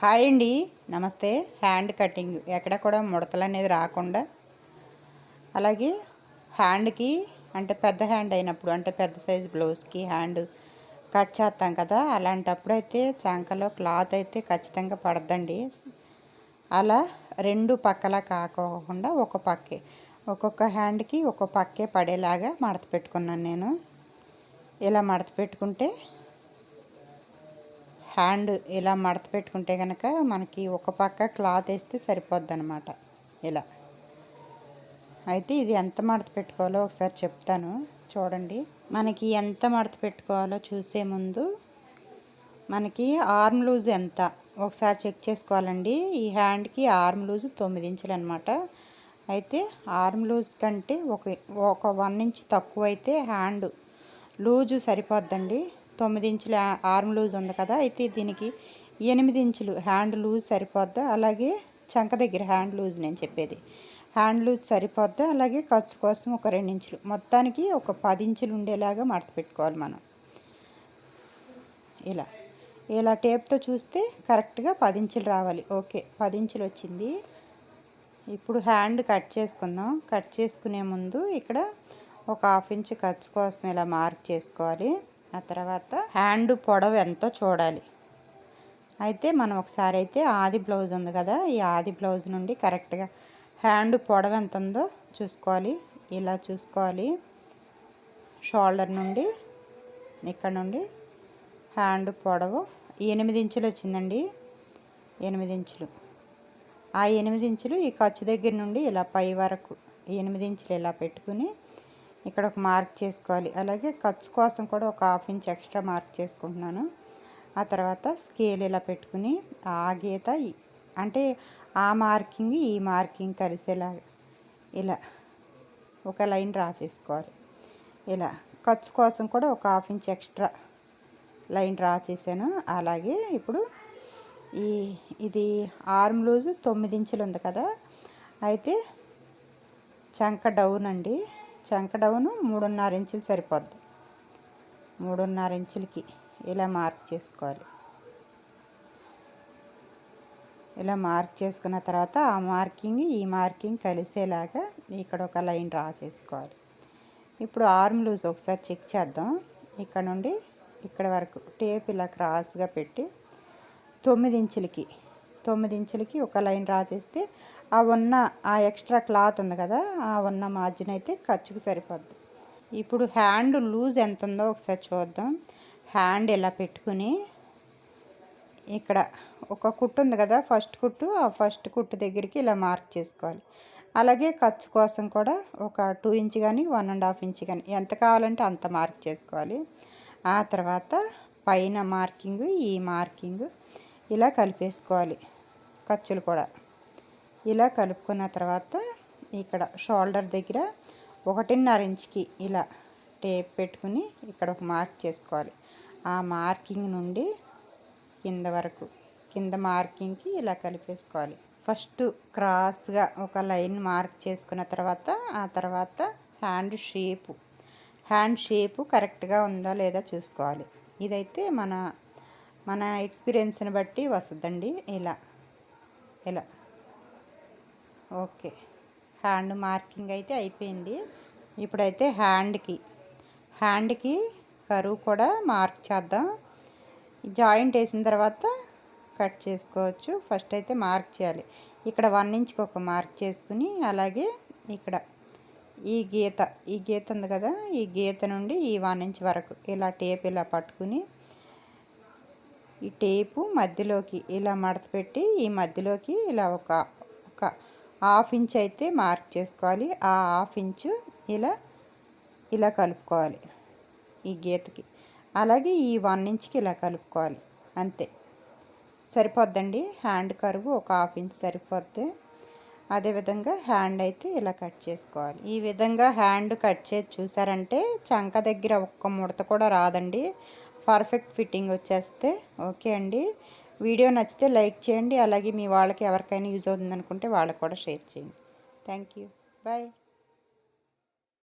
Hi అండి. నమస్తే. Hand cutting. ఎక్కడ కూడా ముడతలు అనేది రాకుండా. అలాగే హ్యాండ్కి అంటే పెద్ద హ్యాండ్ అయినప్పుడు అంటే పెద్ద సైజు బ్లౌజ్కి హ్యాండ్ కట్ చేస్తాం కదా అలాంటప్పుడు అయితే చంకలో క్లాత్ అయితే ఖచ్చితంగా పడద్దండి. అలా రెండు పక్కలా కాకోకుండా ఒక పక్కే ఒక్కొక్క హ్యాండ్కి ఒక్కొక్క పక్కే పడేలాగా మడత పెట్టుకున్నాను నేను. ఇలా మడత పెట్టుకుంటే హ్యాండ్ ఇలా మడత పెట్టుకుంటే కనుక మనకి ఒక పక్క క్లాత్ వేస్తే సరిపోద్ది అనమాట ఇలా. అయితే ఇది ఎంత మడత పెట్టుకోవాలో ఒకసారి చెప్తాను. చూడండి. మనకి ఎంత మడత పెట్టుకోవాలో చూసే ముందు మనకి ఆర్మ్ లూజ్ ఎంత? ఒకసారి చెక్ చేసుకోవాలండి. ఈ హ్యాండ్కి ఆర్మ్ లూజ్ తొమ్మిది ఇంచులు అనమాట అయితే ఆర్మ్ లూజ్ కంటే ఒక ఒక వన్ ఇంచ్ తక్కువ అయితే హ్యాండ్ లూజు సరిపోద్దండి. తొమ్మిది ఇంచుల ఆర్మ్ లూజ్ ఉంది కదా అయితే దీనికి ఎనిమిది ఇంచులు హ్యాండ్ లూజ్ సరిపోద్దా? అలాగే చంక దగ్గర హ్యాండ్ లూజ్ నేను చెప్పేది. హ్యాండ్ లూజ్ సరిపోద్దా? అలాగే ఖర్చు కోసం ఒక రెండు ఇంచులు. మొత్తానికి ఒక పది ఇంచులు ఉండేలాగా మడత పెట్టుకోవాలి మనం. ఇలా. ఇలా టేప్తో చూస్తే కరెక్ట్గా పది ఇంచులు రావాలి. ఓకే పది ఇంచులు వచ్చింది. ఇప్పుడు హ్యాండ్ కట్ చేసుకుందాం. కట్ చేసుకునే ముందు ఇక్కడ ఒక హాఫ్ ఇంచ్ ఖర్చు కోసం ఇలా మార్క్ చేసుకోవాలి. ఆ తర్వాత హ్యాండ్ పొడవు ఎంతో చూడాలి. అయితే మనం ఒకసారి అయితే ఆది బ్లౌజ్ ఉంది కదా ఈ ఆది బ్లౌజ్ నుండి కరెక్ట్గా హ్యాండ్ పొడవు ఎంత ఉందో చూసుకోవాలి. ఇలా చూసుకోవాలి. షోల్డర్ నుండి ఇక్కడ నుండి హ్యాండ్ పొడవు ఎనిమిది ఇంచులు వచ్చిందండి. ఎనిమిది ఇంచులు. ఆ ఎనిమిది ఇంచులు ఈ ఖర్చు దగ్గర నుండి ఇలా పై వరకు ఎనిమిది ఇంచులు ఇలా పెట్టుకుని ఇక్కడ ఒక మార్క్ చేసుకోవాలి. అలాగే ఖర్చు కోసం కూడా ఒక హాఫ్ ఇంచ్ ఎక్స్ట్రా మార్క్ చేసుకుంటున్నాను. ఆ తర్వాత స్కేల్ ఇలా పెట్టుకుని ఆ గీత అంటే ఆ మార్కింగ్ ఈ మార్కింగ్ కలిసేలాగా ఇలా ఒక లైన్ డ్రా చేసుకోవాలి. ఇలా ఖర్చు కోసం కూడా ఒక half inch extra line draw చేశాను. అలాగే ఇప్పుడు ఈ ఇది ఆర్మ్ లూజు తొమ్మిది ఇంచులు ఉంది కదా. అయితే చంక డౌన్ అండి. చంక మూడున్నర ఇంచులు సరిపోద్ది. మూడున్నర ఇంచులకి ఇలా మార్క్ చేసుకోవాలి. ఇలా మార్క్ చేసుకున్న తర్వాత ఆ మార్కింగ్ ఈ మార్కింగ్ కలిసేలాగా ఇక్కడ ఒక లైన్ డ్రా చేసుకోవాలి. ఇప్పుడు ఆర్మ్ లూజ్ ఒకసారి చెక్ చేద్దాం. ఇక్కడ నుండి ఇక్కడ వరకు టేప్ ఇలా క్రాస్గా పెట్టి తొమ్మిది ఇంచులకి తొమ్మిది ఇంచులకి ఒక లైన్ డ్రా చేస్తే ఆ ఉన్న ఆ ఎక్స్ట్రా క్లాత్ ఉంది కదా ఆ ఉన్న మార్జిన్ అయితే ఖర్చుకు సరిపోద్ది. ఇప్పుడు హ్యాండ్ లూజ్ ఎంత ఉందో ఒకసారి చూద్దాం. హ్యాండ్ ఇలా పెట్టుకుని ఇక్కడ ఒక కుట్టు ఉంది కదా ఫస్ట్ కుట్టు ఆ ఫస్ట్ కుట్టు దగ్గరికి ఇలా మార్క్ చేసుకోవాలి. అలాగే ఖర్చు కోసం కూడా ఒక టూ ఇంచ్ కానీ వన్ అండ్ హాఫ్ ఇంచ్ కానీ ఎంత కావాలంటే అంత మార్క్ చేసుకోవాలి. ఆ తర్వాత పైన మార్కింగ్ ఈ మార్కింగ్ ఇలా కలిపేసుకోవాలి. ఖర్చులు కూడా. ఇలా కలుపుకున్న తర్వాత ఇక్కడ షోల్డర్ దగ్గర ఒకటిన్నర ఇంచుకి ఇలా టేప్ పెట్టుకుని ఇక్కడ ఒక మార్క్ చేసుకోవాలి. ఆ మార్కింగ్ నుండి కింద వరకు కింద మార్కింగ్కి ఇలా కలిపేసుకోవాలి. ఫస్ట్ క్రాస్గా ఒక లైన్ మార్క్ చేసుకున్న తర్వాత ఆ తర్వాత హ్యాండ్ షేపు. హ్యాండ్ షేపు కరెక్ట్గా ఉందా లేదా చూసుకోవాలి. ఇదైతే మన మన ఎక్స్పీరియన్స్ని బట్టి వస్తుందండి ఇలా. ఇలా ఓకే. హ్యాండ్ మార్కింగ్ అయితే అయిపోయింది. ఇప్పుడైతే హ్యాండ్కి హ్యాండ్కి కరువు కూడా మార్క్ చేద్దాం. జాయింట్ వేసిన తర్వాత కట్ చేసుకోవచ్చు. ఫస్ట్ అయితే మార్క్ చేయాలి. ఇక్కడ వన్ ఇంచ్కి ఒక మార్క్ చేసుకుని అలాగే ఇక్కడ ఈ గీత ఈ గీత ఉంది కదా ఈ గీత నుండి ఈ వన్ ఇంచ్ వరకు ఇలా టేప్ ఇలా పట్టుకుని ఈ టేపు మధ్యలోకి ఇలా మడత పెట్టి ఈ మధ్యలోకి ఇలా ఒక ఒక హాఫ్ ఇంచ్ అయితే మార్క్ చేసుకోవాలి. ఆ హాఫ్ ఇంచు ఇలా ఇలా కలుపుకోవాలి ఈ గీతకి. అలాగే ఈ వన్ ఇంచ్కి ఇలా కలుపుకోవాలి. అంతే. సరిపోద్దండి? హ్యాండ్ కరువు ఒక హాఫ్ ఇంచ్ సరిపోద్ది. అదేవిధంగా హ్యాండ్ అయితే ఇలా కట్ చేసుకోవాలి. ఈ విధంగా హ్యాండ్ కట్ చేసి చూసారంటే చంక దగ్గర ఒక్క ముడత కూడా రాదండి. పర్ఫెక్ట్ ఫిట్టింగ్ వచ్చేస్తే ఓకే అండి. వీడియో నచ్చితే లైక్ చేయండి. అలాగే మీ వాళ్ళకి ఎవరికైనా యూజ్ అవుతుంది అనుకుంటే వాళ్ళకి కూడా షేర్ చేయండి. Thank you. బాయ్.